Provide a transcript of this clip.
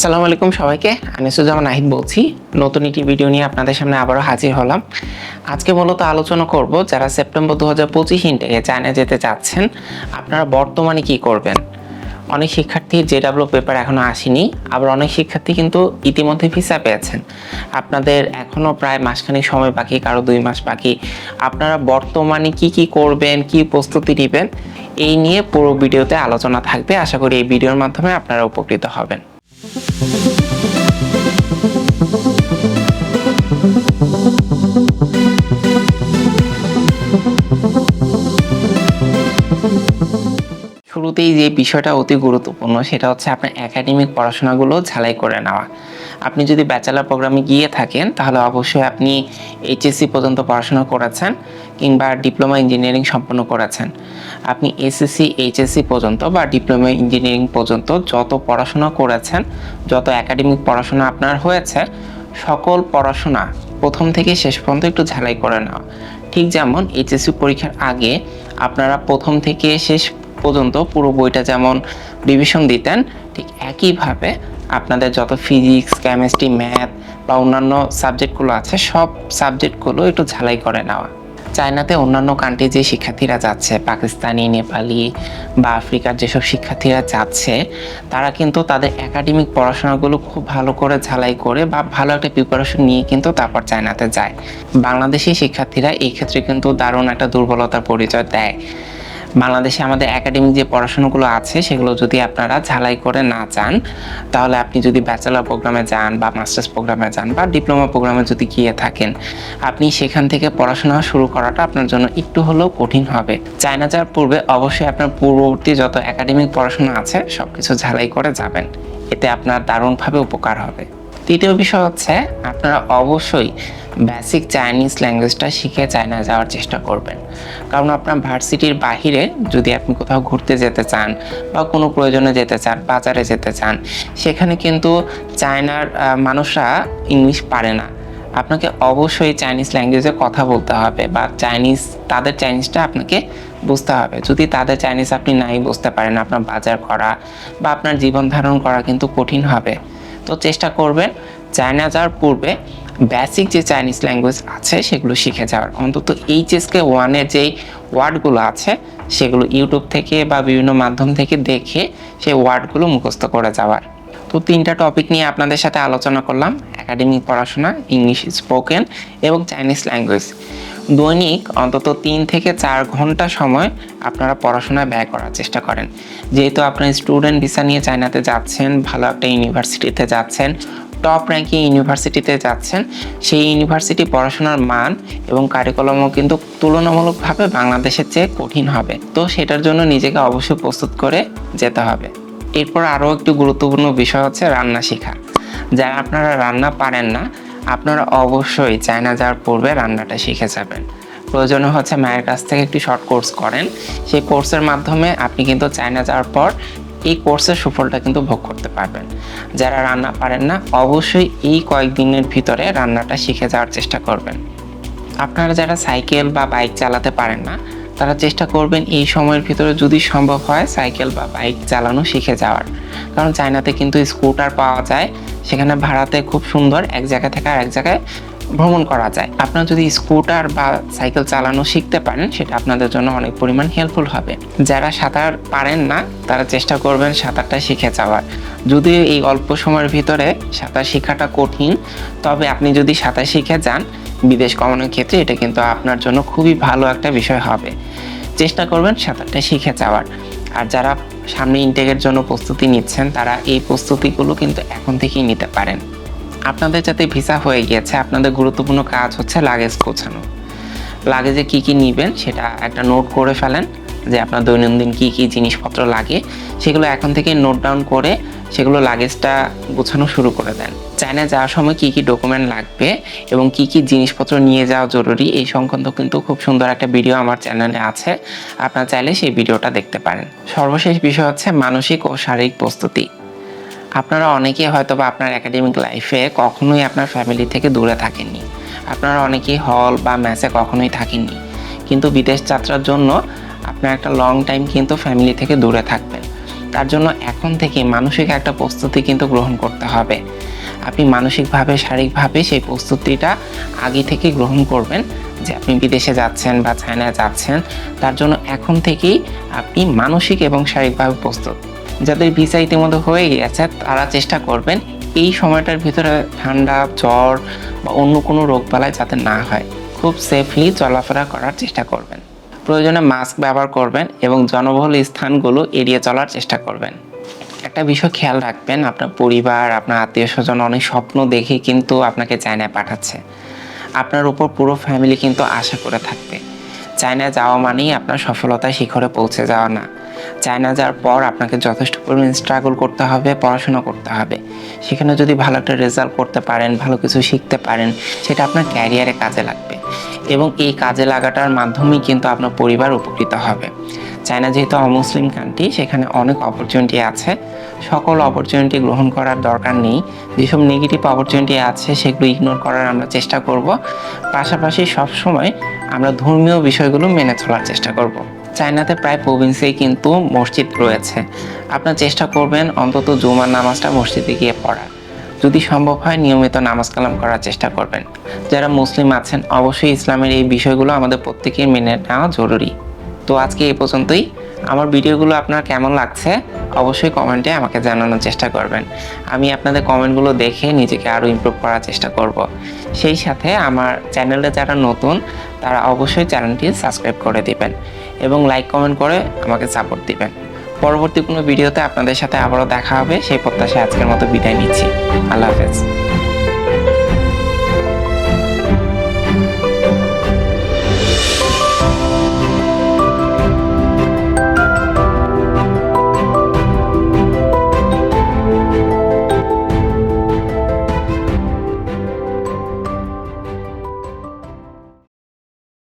আসসালামু আলাইকুম সবাইকে। আনিসুজ্জামান নাহিদ বলছি। নতুন একটি ভিডিও নিয়ে আপনাদের সামনে আবারও হাজির হলাম। আজকে মূলত আলোচনা করব যারা সেপ্টেম্বর দু হাজার পঁচিশ ইনটেকে চায়না যেতে চাচ্ছেন, আপনারা বর্তমানে কি করবেন? অনেক শিক্ষার্থী জেডাব্লিউ পেপার এখনও আসেনি, আবার অনেক শিক্ষার্থী কিন্তু ইতিমধ্যে ভিসা পেয়েছেন। আপনাদের এখনও প্রায় মাসখানেক সময় বাকি, কারও দুই মাস বাকি। আপনারা বর্তমানে কি কি করবেন, কি প্রস্তুতি নেবেন, এই নিয়ে পুরো ভিডিওতে আলোচনা থাকবে। আশা করি এই ভিডিওর মাধ্যমে আপনারা উপকৃত হবেন। শুরুতেই যে বিষয়টা অতি গুরুত্বপূর্ণ সেটা হচ্ছে আপনার একাডেমিক পড়াশোনাগুলো ঝালাই করে নেওয়া। আপনি যদি ব্যাচেলার প্রোগ্রামে গিয়ে থাকেন, তাহলে অবশ্যই আপনি এইচএসসি পর্যন্ত পড়াশোনা করেছেন কিংবা ডিপ্লোমা ইঞ্জিনিয়ারিং সম্পন্ন করেছেন। আপনি এসএসসি এইচএসসি পর্যন্ত বা ডিপ্লোমা ইঞ্জিনিয়ারিং পর্যন্ত যত পড়াশোনা করেছেন, যত একাডেমিক পড়াশোনা আপনার হয়েছে, সকল পড়াশোনা প্রথম থেকে শেষ পর্যন্ত একটু ঝালাই করে নেওয়া ঠিক যেমন এইচএসসি পরীক্ষার আগে আপনারা প্রথম থেকে শেষ পর্যন্ত পুরো বইটা যেমন রিভিশন দিতেন, ঠিক একইভাবে আপনাদের যত ফিজিক্স কেমিস্ট্রি ম্যাথ বা অন্যান্য সাবজেক্টগুলো আছে, সব সাবজেক্টগুলো একটু ঝালাই করে নেওয়া। চায়নাতে অন্যান্য কান্ট্রি যে শিক্ষার্থীরা যাচ্ছে, পাকিস্তানি, নেপালি বা আফ্রিকার যেসব শিক্ষার্থীরা যাচ্ছে, তারা কিন্তু তাদের একাডেমিক পড়াশোনাগুলো খুব ভালো করে ঝালাই করে বা ভালো একটা প্রিপারেশন নিয়ে কিন্তু তারপর চায়নাতে যায়। বাংলাদেশি শিক্ষার্থীরা এই ক্ষেত্রে কিন্তু দারুণ একটা দুর্বলতার পরিচয় দেয়। বাংলাদেশে আমাদের একাডেমিক যে পড়াশোনাগুলো আছে, সেগুলো যদি আপনারা ঝালাই করে না চান, তাহলে আপনি যদি ব্যাচেলার প্রোগ্রামে যান বা মাস্টার্স প্রোগ্রামে যান বা ডিপ্লোমা প্রোগ্রামে যদি গিয়ে থাকেন, আপনি সেখান থেকে পড়াশোনা শুরু করাটা আপনার জন্য একটু হলেও কঠিন হবে। চায়না যাওয়ার পূর্বে অবশ্যই আপনার পূর্ববর্তী যত একাডেমিক পড়াশোনা আছে সব কিছু ঝালাই করে যাবেন। এতে আপনার দারুণভাবে উপকার হবে। তৃতীয় বিষয় হচ্ছে, আপনারা অবশ্যই বেসিক চাইনিজ ল্যাঙ্গুয়েজটা শিখে চায়না যাওয়ার চেষ্টা করবেন। কারণ আপনার ভার্সিটির বাহিরে যদি আপনি কোথাও ঘুরতে যেতে চান বা কোনো প্রয়োজনে যেতে চান, বাজারে যেতে চান, সেখানে কিন্তু চায়নার মানুষরা ইংলিশ পারে না। আপনাকে অবশ্যই চাইনিজ ল্যাঙ্গুয়েজে কথা বলতে হবে বা চাইনিজ তাদের চাইনিজটা আপনাকে বুঝতে হবে। যদি তাদের চাইনিজ আপনি নাই, বুঝতে পারেন, আপনার বাজার করা বা আপনার জীবন ধারণ করা কিন্তু কঠিন হবে। তো চেষ্টা করবেন চায়না যাওয়ার পূর্বে বেসিক যে চাইনিজ ল্যাঙ্গুয়েজ আছে সেগুলো শিখে যাওয়ার। অন্তত এইচএসকে ওয়ানের যেই ওয়ার্ডগুলো আছে, সেগুলো ইউটিউব থেকে বা বিভিন্ন মাধ্যম থেকে দেখে সেই ওয়ার্ডগুলো মুখস্থ করে যাওয়ার। তো তিনটা টপিক নিয়ে আপনাদের সাথে আলোচনা করলাম একাডেমিক পড়াশোনা ইংলিশ স্পোকেন এবং চাইনিজ ল্যাঙ্গুয়েজ দৈনিক অন্তত তিন থেকে চার ঘণ্টা সময় আপনারা পড়াশোনায় ব্যয় করার চেষ্টা করেন। যেহেতু আপনার স্টুডেন্ট ভিসা নিয়ে চায়নাতে যাচ্ছেন, ভালো একটা ইউনিভার্সিটিতে যাচ্ছেন, টপ র্যাঙ্কিং ইউনিভার্সিটিতে যাচ্ছেন, সেই ইউনিভার্সিটি পড়াশোনার মান এবং কারিকুলামও কিন্তু তুলনামূলকভাবে বাংলাদেশের চেয়ে কঠিন হবে। তো সেটার জন্য নিজেকে অবশ্যই প্রস্তুত করে যেতে হবে। এরপর আরও একটি গুরুত্বপূর্ণ বিষয় হচ্ছে রান্না শেখা। যারা আপনারা রান্না পারেন না আপনারা অবশ্যই চায়না যাওয়ার পূর্বে রান্নাটা শিখে যাবেন। প্রয়োজনে হচ্ছে মায়ের কাছ থেকে একটি শর্ট কোর্স করেন। সেই কোর্সের মাধ্যমে আপনি কিন্তু চায়না যাওয়ার পর এই কোর্সের সুফলটা কিন্তু ভোগ করতে পারবেন। যারা রান্না পারেন না, অবশ্যই এই কয়েকদিনের ভিতরে রান্নাটা শিখে যাওয়ার চেষ্টা করবেন। আপনারা যারা সাইকেল বা বাইক চালাতে পারেন না তারা চেষ্টা করবেন এই সময়ের ভিতরে যদি সম্ভব হয় সাইকেল বা বাইক চালানো শিখে যাওয়ার। কারণ চায়নাতে কিন্তু স্কুটার পাওয়া যায়, সেখানে ভাড়াতে খুব সুন্দর এক জায়গা থেকে আরেক জায়গায় ভ্রমণ করা যায়। আপনারা যদি স্কুটার বা সাইকেল চালানো শিখতে পারেন, সেটা আপনাদের জন্য অনেক পরিমাণ হেল্পফুল হবে। যারা সাঁতার পারেন না, তারা চেষ্টা করবেন সাঁতারটা শিখে যাওয়ার। যদিও এই অল্প সময়ের ভিতরে সাঁতার শেখাটা কঠিন, তবে আপনি যদি সাঁতার শিখে যান বিদেশ কমানোর ক্ষেত্রে এটা কিন্তু আপনার জন্য খুবই ভালো একটা বিষয় হবে। চেষ্টা করবেন সাঁতারটা শিখে যাওয়ার। আর যারা সামনে ইনটেকের জন্য প্রস্তুতি নিচ্ছেন, তারা এই প্রস্তুতিগুলো কিন্তু এখন থেকেই নিতে পারেন। আপনাদের যাতে ভিসা হয়ে গিয়েছে, আপনাদের গুরুত্বপূর্ণ কাজ হচ্ছে লাগেজ গোছানো। লাগেজে কি কি নিবেন সেটা একটা নোট করে ফেলেন। যে আপনার দৈনন্দিন কি কি জিনিসপত্র লাগে, সেগুলো এখন থেকে নোট ডাউন করে সেগুলো লাগেজটা গোছানো শুরু করে দেন। চায়না যাওয়ার সময় কি কি ডকুমেন্ট লাগবে এবং কি কি জিনিসপত্র নিয়ে যাওয়া জরুরি, এই সংক্রান্ত কিন্তু খুব সুন্দর একটা ভিডিও আমার চ্যানেলে আছে। আপনারা চাইলে সেই ভিডিওটা দেখতে পারেন। সর্বশেষ বিষয় হচ্ছে মানসিক ও শারীরিক প্রস্তুতি। আপনারা অনেকেই হয়তো বা আপনার একাডেমিক লাইফে কখনোই আপনার ফ্যামিলি থেকে দূরে থাকেননি। আপনারা অনেকেই হল বা ম্যাচে কখনোই থাকেননি। কিন্তু বিদেশ যাত্রার জন্য আপনার একটা লং টাইম কিন্তু ফ্যামিলি থেকে দূরে থাকবেন। তার জন্য এখন থেকে মানসিক একটা প্রস্তুতি কিন্তু গ্রহণ করতে হবে। আপনি মানসিকভাবে, শারীরিকভাবে সেই প্রস্তুতিটা আগে থেকে গ্রহণ করবেন যে আপনি বিদেশে যাচ্ছেন বা চায়নায় যাচ্ছেন। তার জন্য এখন থেকেই আপনি মানসিক এবং শারীরিকভাবে প্রস্তুত। যাদের ভিসা ইতিমধ্যে হয়ে গিয়েছে তারা চেষ্টা করবেন এই সময়টার ভিতরে ঠান্ডা, জ্বর বা অন্য কোনো রোগ রোগবালাই যাতে না হয়। খুব সেফলি চলাফেরা করার চেষ্টা করবেন। প্রয়োজনে মাস্ক ব্যবহার করবেন এবং জনবহুল স্থানগুলো এড়িয়ে চলার চেষ্টা করবেন। একটা বিষয় খেয়াল রাখবেন, আপনার পরিবার, আপনার আত্মীয় স্বজন অনেক স্বপ্ন দেখে কিন্তু আপনাকে চায়নায় পাঠাচ্ছে। আপনার উপর পুরো ফ্যামিলি কিন্তু আশা করে থাকবে। চায়নায় যাওয়া মানেই আপনার সফলতার শিখরে পৌঁছে যাওয়া না। চায়না যাওয়ার পর আপনাকে যথেষ্ট পরিমাণ স্ট্রাগল করতে হবে, পড়াশোনা করতে হবে। সেখানে যদি ভালো একটা রেজাল্ট করতে পারেন, ভালো কিছু শিখতে পারেন, সেটা আপনার ক্যারিয়ারে কাজে লাগবে। এবং এই কাজে লাগাটার মাধ্যমেই কিন্তু আপনার পরিবার উপকৃত হবে। চায়না যেহেতু অমুসলিম কান্ট্রি সেখানে অনেক অপরচুনিটি আছে। সকল অপরচুনিটি গ্রহণ করার দরকার নেই। যেসব নেগেটিভ অপরচুনিটি আছে, সেগুলো ইগনোর করার আমরা চেষ্টা করব। পাশাপাশি সবসময় আমরা ধর্মীয় বিষয়গুলো মেনে চলার চেষ্টা করব। চায়নাতে প্রায় প্রভিন্সেই কিন্তু মসজিদ রয়েছে। আপনার চেষ্টা করবেন অন্তত জুমার নামাজটা মসজিদে গিয়ে পড়ার। যদি সম্ভব হয় নিয়মিত নামাজ কালাম করার চেষ্টা করবেন। যারা মুসলিম আছেন, অবশ্যই ইসলামের এই বিষয়গুলো আমাদের প্রত্যেকের মেনে নেওয়া জরুরি। তো আজকে এ পর্যন্তই। আমার ভিডিওগুলো আপনার কেমন লাগছে, অবশ্যই কমেন্টে আমাকে জানানোর চেষ্টা করবেন। আমি আপনাদের কমেন্টগুলো দেখে নিজেকে আরও ইমপ্রুভ করার চেষ্টা করব। সেই সাথে আমার চ্যানেলে যারা নতুন, তারা অবশ্যই চ্যানেলটি সাবস্ক্রাইব করে দিবেন এবং লাইক কমেন্ট করে আমাকে সাপোর্ট দিবেন। পরবর্তী কোনো ভিডিওতে আপনাদের সাথে আবারও দেখা হবে। সেই প্রত্যাশায় আজকের মতো বিদায় নিচ্ছি। আল্লাহ হাফেজ।